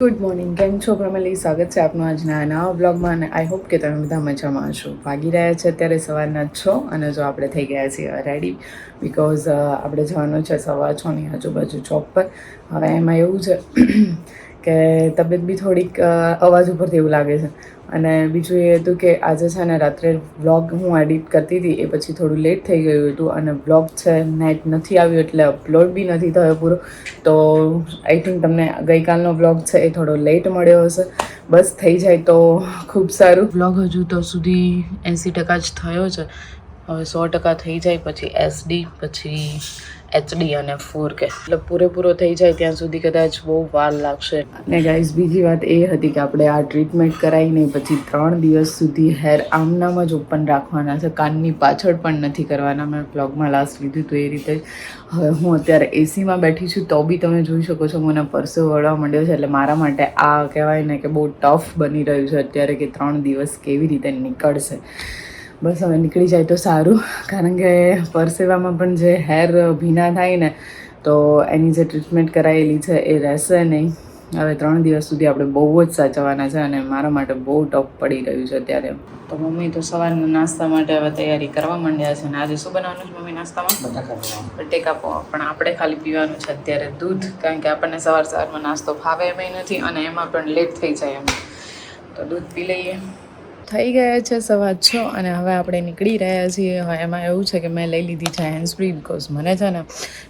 Good morning કેમ છો? Family સ્વાગત છે આપનું આજના નવા બ્લોગમાં અને આઈ હોપ કે તમે બધા મજામાં છો ભાગી રહ્યા છે અત્યારે સવારના છો અને જો આપણે થઈ ગયા છીએ રેડી બિકોઝ આપણે જવાનું છે સવા છની આજુબાજુ ચોક પર. હવે એમાં એવું છે કે તબિયત બી થોડીક અવાજ ઉપરથી એવું લાગે છે. અને બીજું એ હતું કે આજે છે ને રાત્રે વ્લોગ હું એડિટ કરતી હતી, એ પછી થોડું લેટ થઈ ગયું હતું અને વ્લોગ છે નેટ નથી આવ્યું એટલે અપલોડ બી નથી થયો પૂરો. તો આઈ થિંક તમને ગઈકાલનો વ્લોગ છે એ થોડો લેટ મળ્યો હશે. બસ થઈ જાય તો ખૂબ સારું. વ્લોગ હજુ તો સુધી એંસી ટકા જ થયો છે. હવે સો ટકા થઈ જાય, પછી એસડી પછી એચડી અને ફોર કે. એટલે પૂરેપૂરો થઈ જાય ત્યાં સુધી કદાચ બહુ વાર લાગશે. અને ગાઈઝ બીજી વાત એ હતી કે આપણે આ ટ્રીટમેન્ટ કરાવીને પછી ત્રણ દિવસ સુધી હેર આમનામ જ ઓપન રાખવાના છે. કાનની પાછળ પણ નથી કરવાના. મેં બ્લોગમાં લાસ્ટ લીધું તો એ રીતે. હવે હું અત્યારે એસીમાં બેઠી છું, તો બી તમે જોઈ શકો છો મને પરસો વળવા માંડ્યો છે. એટલે મારા માટે આ કહેવાય ને કે બહુ ટફ બની રહ્યું છે અત્યારે કે ત્રણ દિવસ કેવી રીતે નીકળશે. બસ હવે નીકળી જાય તો સારું. કારણ કે પરસેવામાં પણ જે હેર ભીના થાય ને તો એની જે ટ્રીટમેન્ટ કરાયેલી છે એ રહેશે નહીં. હવે ત્રણ દિવસ સુધી આપણે બહુ જ સાચવવાના છે અને મારા માટે બહુ ટફ પડી રહ્યું છે અત્યારે. તો મમ્મી તો સવારના નાસ્તા માટે હવે તૈયારી કરવા માંડ્યા છે અને આજે શું બનાવવાનું છે મમ્મી નાસ્તામાં? બટેકા પૌવા. પણ આપણે ખાલી પીવાનું છે અત્યારે દૂધ કારણ કે આપણને સવાર સવારમાં નાસ્તો ફાવે એમ નથી અને એમાં પણ લેટ થઈ જાય એમ. તો દૂધ પી લઈએ. થઈ ગયા છે સવા છ અને હવે આપણે નીકળી રહ્યા છીએ. હવે એમાં એવું છે કે મેં લઈ લીધી છે હેન્ડ ફ્રી બિકોઝ મને છે ને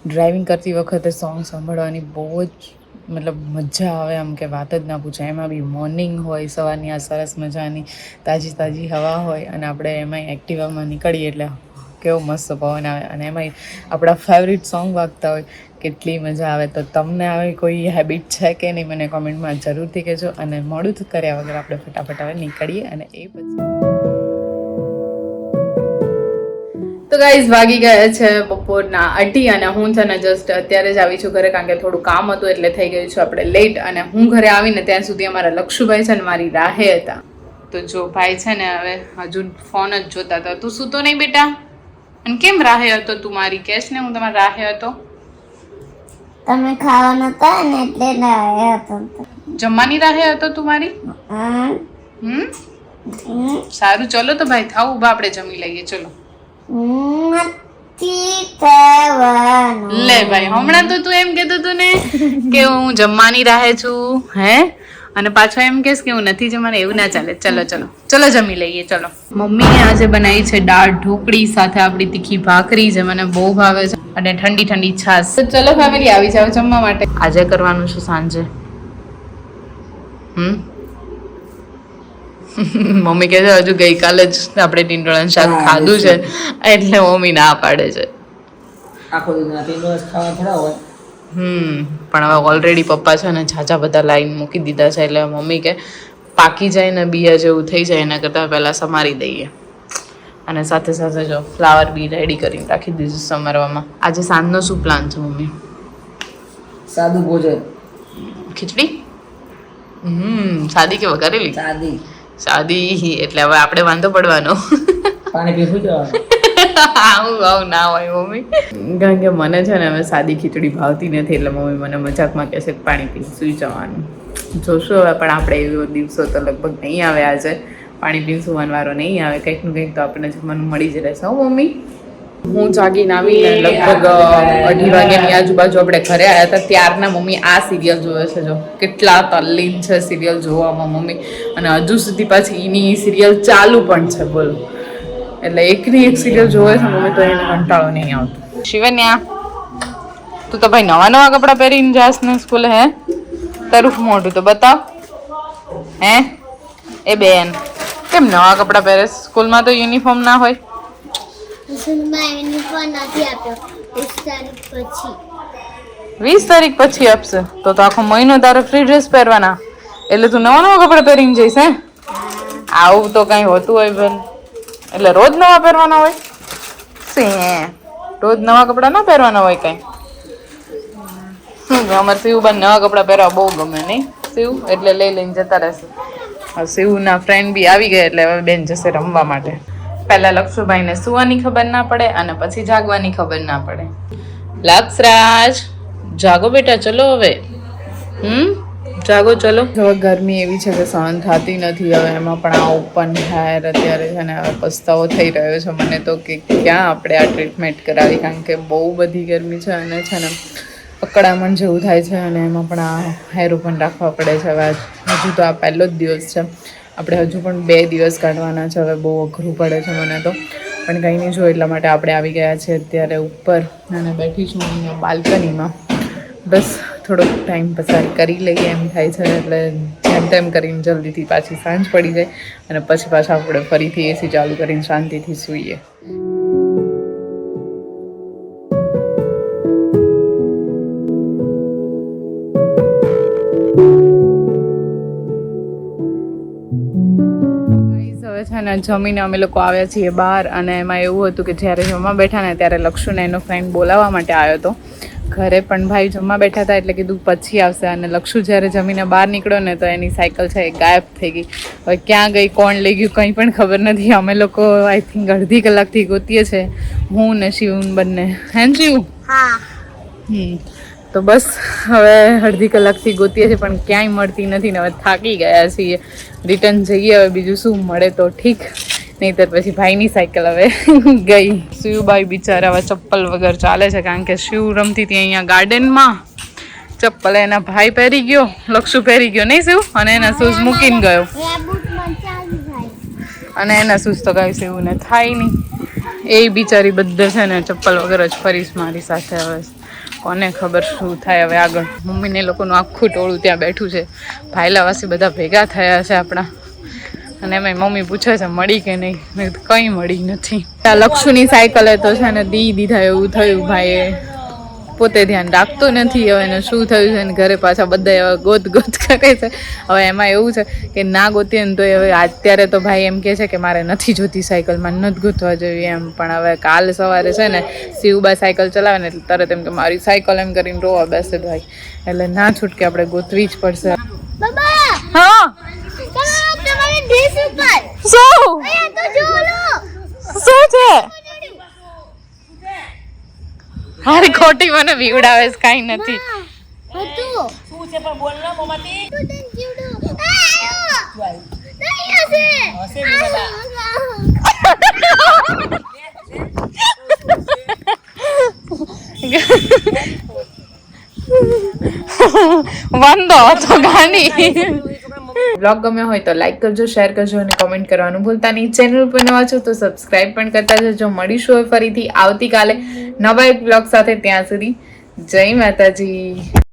ડ્રાઇવિંગ કરતી વખતે સોંગ સાંભળવાની બહુ જ મતલબ મજા આવે એમ કે વાત જ ના પૂછે એમાં બી મોર્નિંગ હોય, સવારની આ સરસ મજાની તાજી તાજી હવા હોય અને આપણે એમાંય એક્ટિવામાં નીકળીએ એટલે કેવો મસ્ત પવન આવે અને એમાંય આપણા ફેવરિટ સોંગ વાગતા હોય, કેટલી મજા આવે. તો તમને આવી કોઈ હેબિટ છે કે નહીં, મને કોમેન્ટમાં જરૂરથી કહેજો અને મોડું કર્યા વગર આપણે ફટાફટ હવે નીકળીએ અને એ પછી તો ગાઈઝ વાગી ગયા છે બપોરના અઢી અને હું છે ને જસ્ટ અત્યારે જ આવી છું ઘરે, કારણ કે થોડું કામ હતું એટલે થઈ ગયું છું આપણે લેટ અને હું ઘરે આવીને ત્યાં સુધી અમારા લક્ષુભાઈ છે ને મારી રાહે હતા. તો જો ભાઈ છે ને હવે હજુ ફોન જ જોતા હતા. તું સૂતો નહીં બેટા? અને કેમ રાહે હતો તું મારી? કેશ ને હું તમારા રાહે હતો? તમે ખાવા નતા ને એટલે રાહે હતો જમવાની રાહે હતો તું મારી? હમ, સારું ચલો તો ભાઈ થાવ ઊભા આપણે જમી લઈએ ચલો. લે ભાઈ હમણાં તો તું એમ કેતો તું ને કે હું જમવાની રાહે છું હે? અને પાછો એમ કહેશ કે હું નથી જમવાની એવું ના ચાલે. ચલો ચલો. ચલો જમી લઈએ. ચલો. મમ્મીએ આજે બનાવી છે દાળ ઢોકળી સાથે આપણી તીખી ભાખરી જે મને બહુ ભાવે છે અને ઠંડી ઠંડી છાશ. તો ચલો ફેમિલી આવી જાવ જમવા માટે. આજે કરવાનું છે સાંજે. હમ? મમ્મી કહે છે હજુ ગઈકાલે જ આપણે ટીંડોળાનું શાક ખાધું છે. એટલે મમ્મી ના પાડે છે. આખો દિન ટીંડોળા ખાવા થોડા હોય. હમ પણ હવે ઓલરેડી પપ્પા છે ને ઝાઝા બધા લાઈન મૂકી દીધા છે એટલે મમ્મી કે પાકી જાય ને બિયા જેવું થઈ જાય એના કરતાં પહેલાં સમારી દઈએ. અને સાથે સાથે જો ફ્લાવર બી રેડી કરીને રાખી દીધું સમારવામાં. આજે સાંજનો શું પ્લાન છે મમ્મી? સાદું ભોજન. ખીચડી? હમ સાદી કે વઘારેલી? સાદી. સાદી એટલે હવે આપણે વાંધો પડવાનો. પાણી પીવું જવાનું? આવું આવું ના હોય મમ્મી. કારણ કે મને છે ને હવે સાદી ખીચડી ભાવતી નથી એટલે મમ્મી મને મજાકમાં કહેશે પાણી પી સુઈ જવાનું. જોશું હવે પણ આપણે એવો દિવસો તો લગભગ નહીં આવે આજે. પાણી પીને સુવાનો વારો નહીં આવે. કંઈકનું કંઈક તો આપણને જમવાનું મળી જ રહેશે. હો મમ્મી? હું જાગીને આવીને લગભગ અઢી વાગ્યાની આજુબાજુ આપણે ઘરે આવ્યા હતા. ત્યારના મમ્મી આ સિરિયલ જોવે છે જો. કેટલા તલ્લીન છે સિરિયલ જોવામાં મમ્મી. અને હજુ સુધી પાછી એની સિરિયલ ચાલુ પણ છે બોલો. એટલે એકની એક સિરિયલ જોવે છે મમ્મી તો એને કંટાળો નહીં આવતો. શિવન્યા તું તો ભાઈ નવા નવા કપડાં પહેરીને જાસ ને સ્કૂલે હે? તારું મોઢું તો બતાવ. હે? એ બેન કેમ નવા કપડાં પહેરે સ્કૂલમાં તો યુનિફોર્મ ના હોય. વીસ તારીખ પછી. આપશે. તો તો આખો મહિનો તારે ફ્રી ડ્રેસ પહેરવાના. એટલે તું નવા નવા કપડાં પહેરીને જઈશ હે? આવું તો કઈ હોતું હોય બેન એટલે રોજ નવા પહેરવાના હોય? સે રોજ નવા કપડાં ના પહેરવાના હોય કઈ? શું અમારે શિવબાન નવા કપડાં પહેરવા બહુ ગમે નહીં. શિવ એટલે લઈ લઈને જતા રહેશે. શિવના ફ્રેન્ડ બી આવી ગયા એટલે હવે બેન જશે રમવા માટે. પહેલા લક્ષુભાઈને સુવાની ખબર ના પડે અને પછી જાગવાની ખબર ના પડે. લક્ષરાજ જાગો બેટા ચલો હવે. હમ? જાગો, ચલો. હવે ગરમી એવી છે કે સહન થતી નથી. હવે એમાં પણ આ ઓપન હેર અત્યારે છે ને હવે પસ્તાવો થઈ રહ્યો છે. મને તો કે ક્યાં આપણે આ ટ્રીટમેન્ટ કરાવી? કારણ કે બહુ બધી ગરમી છે અને છે ને અકડામણ જેવું થાય છે અને એમાં પણ આ હેર ઓપન રાખવા પડે છે. હવે હજુ તો આ પહેલો જ દિવસ છે. આપણે હજુ પણ બે દિવસ કાઢવાના છે. હવે બહુ અઘરું પડે છે મને તો. પણ કંઈ નહીં, જો એટલા માટે આપણે આવી ગયા છીએ અત્યારે ઉપર. અને બેઠી છું બાલ્કનીમાં. બસ થોડોક ટાઈમ પસાર કરી લઈએ એમ થાય છે. એટલે જેમ તેમ કરીને જલ્દીથી પાછી સાંજ પડી જાય અને પછી પાછા આપણે ફરીથી એસી ચાલુ કરીને શાંતિથી સૂઈએ. છે ને જમીને અમે લોકો આવ્યા છીએ બહાર અને એમાં એવું હતું કે જ્યારે જમવા બેઠા ને ત્યારે લક્ષુને એનો ફ્રેન્ડ બોલાવવા માટે આવ્યો હતો. ઘરે પણ ભાઈ જમવા બેઠા હતા એટલે કીધું પછી આવશે અને લક્ષુ જ્યારે જમીને બહાર નીકળ્યો ને તો એની સાયકલ છે એ ગાયબ થઈ ગઈ. હવે ક્યાં ગઈ કોણ લઈ ગયું કંઈ પણ ખબર નથી. અમે લોકો આઈ થિંક અડધી કલાકથી ગોતીએ છે. હું ને શિવન બંને. હે શિવ? હમ. તો બસ હવે અડધી કલાકથી ગોતીએ છીએ પણ ક્યાંય મળતી નથી ને હવે થાકી ગયા છીએ. રિટર્ન જઈએ હવે બીજું શું મળે તો ઠીક. નહીંતર પછી ભાઈની સાયકલ હવે ગઈ. શિવભાઈ બિચારા હવે ચપ્પલ વગર ચાલે છે કારણ કે શિવ રમતી હતી અહીંયા ગાર્ડનમાં ચપ્પલ એના ભાઈ પહેરી ગયો લક્ષુ પહેરી ગયો નહીં શિવ? અને એના શૂઝ મૂકીને ગયો. અને એના શૂઝ તો કાંઈ શિવને થાય નહીં. એ બિચારી બધે છે ને ચપ્પલ વગર જ ફરીશ મારી સાથે હવે. કોને ખબર શું થાય હવે આગળ. મમ્મીને એ લોકોનું આખું ટોળું ત્યાં બેઠું છે. ભાઈલાવાસી બધા ભેગા થયા છે આપણા. અને એમાં મમ્મી પૂછે છે મળી કે નહીં? મેં કંઈ મળી નથી. આ લક્ષુની સાયકલે તો છે ને દી દીધા એવું થયું ભાઈએ. પોતે ધ્યાન રાખતો નથી હવે એને શું થયું છે ને ઘરે પાછા બધા એવા ગોત ગોત કરે છે. હવે એમાં એવું છે કે ના ગોતીએ ને તો હવે અત્યારે તો ભાઈ એમ કહે છે કે મારે નથી જોતી સાયકલમાં નથી ગોતવા જોઈએ એમ. પણ હવે કાલ સવારે છે ને શિવબા સાયકલ ચલાવે ને એટલે તરત એમ કે મારી સાયકલ એમ કરીને રોવા બેસે ભાઈ. એટલે ના છૂટકે આપણે ગોતવી જ પડશે. બાબા! હા! ડ્રેસ ઉપર શું? અહીંયા તો જો લો. શું છે? હારી ખોટી મને બીવડાવે છે કાંઈ નથી. હતું શું છે પણ બોલ ના મમ્મી તું તને જીવડો? આયો. નહીં હશે વાંધો હતો ગાંડી. બ્લોગ ગમ્યો હોય તો લાઈક કરજો શેર કરજો અને કમેન્ટ કરવાનું ભૂલતા નહીં. ચેનલ પર નવા છો તો સબસ્ક્રાઇબ પણ કરતા જજો. મળીશું ફરીથી આવતીકાલે નવા એક બ્લોગ સાથે ત્યાં સુધી. જય માતાજી.